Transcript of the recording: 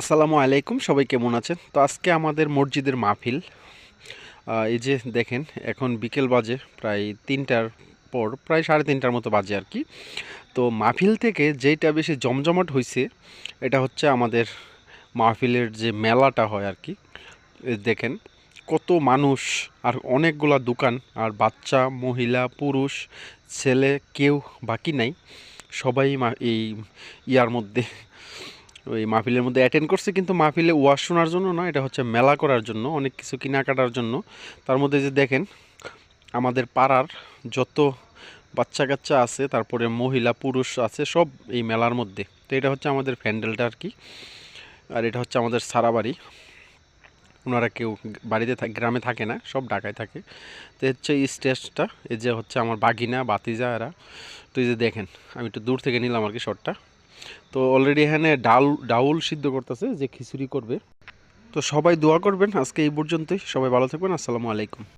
আসসালামু আলাইকুম, সবাই কেমন আছেন? তো আজকে আমাদের মসজিদের মাহফিল। এই যে দেখেন, এখন বিকেল বাজে, প্রায় তিনটার পর, প্রায় সাড়ে তিনটার মতো বাজে আর কি। তো মাহফিল থেকে যেটা বেশি জমজমাট হয়েছে এটা হচ্ছে আমাদের মাহফিলের যে মেলাটা হয় আর কি। দেখেন, কত মানুষ আর অনেকগুলা দোকান, আর বাচ্চা, মহিলা, পুরুষ, ছেলে, কেউ বাকি নাই। সবাই এই ইয়ার মধ্যে ওই মাহফিলের মধ্যে অ্যাটেন্ড করছে, কিন্তু মাহফিলে ওয়াজ শোনার জন্য না, এটা হচ্ছে মেলা করার জন্য, অনেক কিছু কেনাকাটার জন্য। তার মধ্যে যে দেখেন, আমাদের পাড়ার যত বাচ্চা কাচ্চা আছে, তারপরে মহিলা, পুরুষ আছে, সব এই মেলার মধ্যে। তো এটা হচ্ছে আমাদের প্যান্ডেলটা আর কি। আর এটা হচ্ছে আমাদের সারা বাড়ি ওনারা কেউ বাড়িতে থাক- গ্রামে থাকে না, সব ঢাকায় থাকে। তো হচ্ছে এই স্টেজটা, এই যে হচ্ছে আমার বাগিনা বাতিজা এরা। তো এই যে দেখেন, আমি একটু দূর থেকে নিলাম আর কি শটটা তো অলরেডি এখানে ডাল, ডাউল সিদ্ধ করতেছে যে খিচুড়ি করবে। তো সবাই দোয়া করবেন, আজকে এই পর্যন্তই। সবাই ভালো থাকবেন, আসসালামু আলাইকুম।